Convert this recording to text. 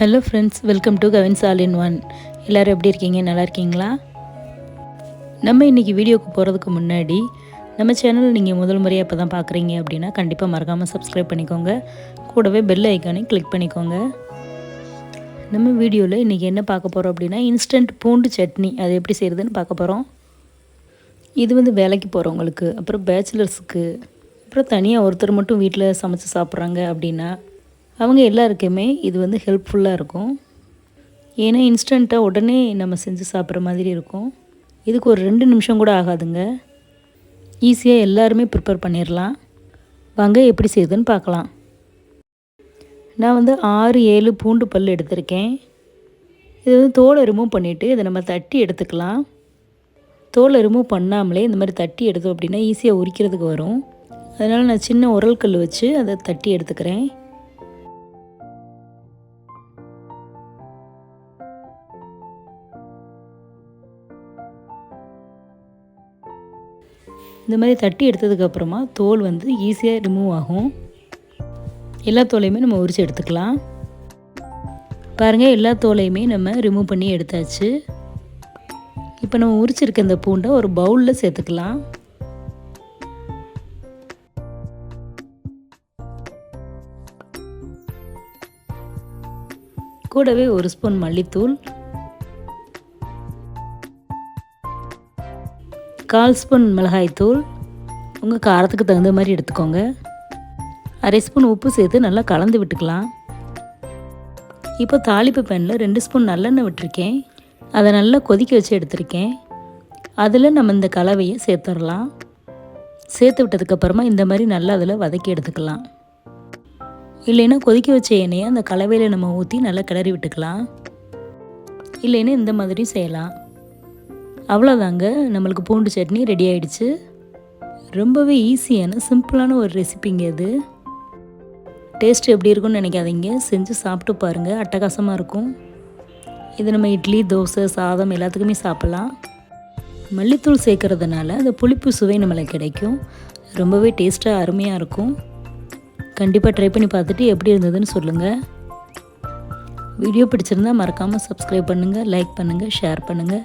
Hello friends welcome to Kavin's all in one எல்லோரும் எப்படி இருக்கீங்க? நல்லா இருக்கீங்களா? நம்ம இன்றைக்கி வீடியோக்கு போகிறதுக்கு முன்னாடி நம்ம சேனல் நீங்கள் முதல் முறையாக இப்போ தான் பார்க்குறீங்க அப்படின்னா கண்டிப்பாக மறக்காமல் சப்ஸ்கிரைப் பண்ணிக்கோங்க. கூடவே பெல் ஐக்கானையும் கிளிக் பண்ணிக்கோங்க. நம்ம வீடியோவில் இன்றைக்கி என்ன பார்க்க போகிறோம் அப்படின்னா இன்ஸ்டன்ட் பூண்டு சட்னி. அது எப்படி செய்கிறதுன்னு பார்க்க போகிறோம் இது வந்து வேலைக்கு போகிறவங்களுக்கு அப்புறம் பேச்சுலர்ஸுக்கு அப்புறம் தனியாக ஒருத்தர் மட்டும் வீட்டில் சமைச்சு சாப்பிட்றாங்க அப்படின்னா அவங்க எல்லாருக்குமே இது வந்து ஹெல்ப்ஃபுல்லாக இருக்கும். ஏன்னா இன்ஸ்டண்ட்டாக உடனே நம்ம செஞ்சு சாப்பிட்ற மாதிரி இருக்கும். இதுக்கு ஒரு ரெண்டு நிமிஷம் கூட ஆகாதுங்க. ஈஸியாக எல்லாருமே ப்ரிப்பேர் பண்ணிடலாம் வாங்க எப்படி செய்யுதுன்னு பார்க்கலாம். நான் வந்து ஆறு ஏழு பூண்டு பல் எடுத்திருக்கேன். இது வந்து தோலை ரிமூவ் பண்ணிவிட்டு இதை நம்ம தட்டி எடுத்துக்கலாம். தோலை ரிமூவ் பண்ணாமலே இந்த மாதிரி தட்டி எடுத்தோம் அப்படின்னா ஈஸியாக உரிக்கிறதுக்கு வரும். அதனால் நான் சின்ன உரல் கல் வச்சு அதை தட்டி எடுத்துக்கிறேன். இந்த மாதிரி தட்டி எடுத்ததுக்கப்புறமா தோல் வந்து ஈஸியாக ரிமூவ் ஆகும். எல்லா தோலையுமே நம்ம உரித்து எடுத்துக்கலாம். பாருங்கள் எல்லா தோலையுமே நம்ம ரிமூவ் பண்ணி எடுத்தாச்சு. இப்போ நம்ம உரிச்சிருக்க இந்த பூண்டை ஒரு பவுலில் சேர்த்துக்கலாம். கூடவே ஒரு ஸ்பூன் மல்லித்தூள் கால் ஸ்பூன் மிளகாய்த்தூள் உங்கள் காரத்துக்கு தகுந்த மாதிரி எடுத்துக்கோங்க. அரை ஸ்பூன் உப்பு சேர்த்து நல்லா கலந்து விட்டுக்கலாம். இப்போ தாளிப்பு பேனில் ரெண்டு ஸ்பூன் நல்லெண்ணெய் விட்டுருக்கேன். அதை நல்லா கொதிக்க வச்சு எடுத்திருக்கேன். அதில் நம்ம இந்த கலவையை சேர்த்துடலாம். சேர்த்து விட்டதுக்கப்புறமா இந்த மாதிரி நல்லா அதில் வதக்கி எடுத்துக்கலாம். இல்லைன்னா கொதிக்க வச்ச எண்ணெயை அந்த கலவையில் நம்ம ஊற்றி நல்லா கிளறி விட்டுக்கலாம். இல்லைன்னா இந்த மாதிரி செய்யலாம். அவ்வளோதாங்க நம்மளுக்கு பூண்டு சட்னி ரெடி ஆயிடுச்சு. ரொம்பவே ஈஸியான சிம்பிளான ஒரு ரெசிபிங்க இது. டேஸ்ட் எப்படி இருக்கும்னு நினைக்காதீங்க. செஞ்சு சாப்பிட்டு பாருங்கள் அட்டகாசமாக இருக்கும். இது நம்ம இட்லி தோசை சாதம் எல்லாத்துக்குமே சாப்பிட்லாம். மல்லித்தூள் சேர்க்கறதுனால அந்த புளிப்பு சுவை நம்மளுக்கு கிடைக்கும். ரொம்பவே டேஸ்ட்டாக அருமையாக இருக்கும். கண்டிப்பாக ட்ரை பண்ணி பார்த்துட்டு எப்படி இருந்ததுன்னு சொல்லுங்கள் வீடியோ பிடிச்சிருந்தா மறக்காமல் சப்ஸ்கிரைப் பண்ணுங்கள் லைக் பண்ணுங்கள் ஷேர் பண்ணுங்கள்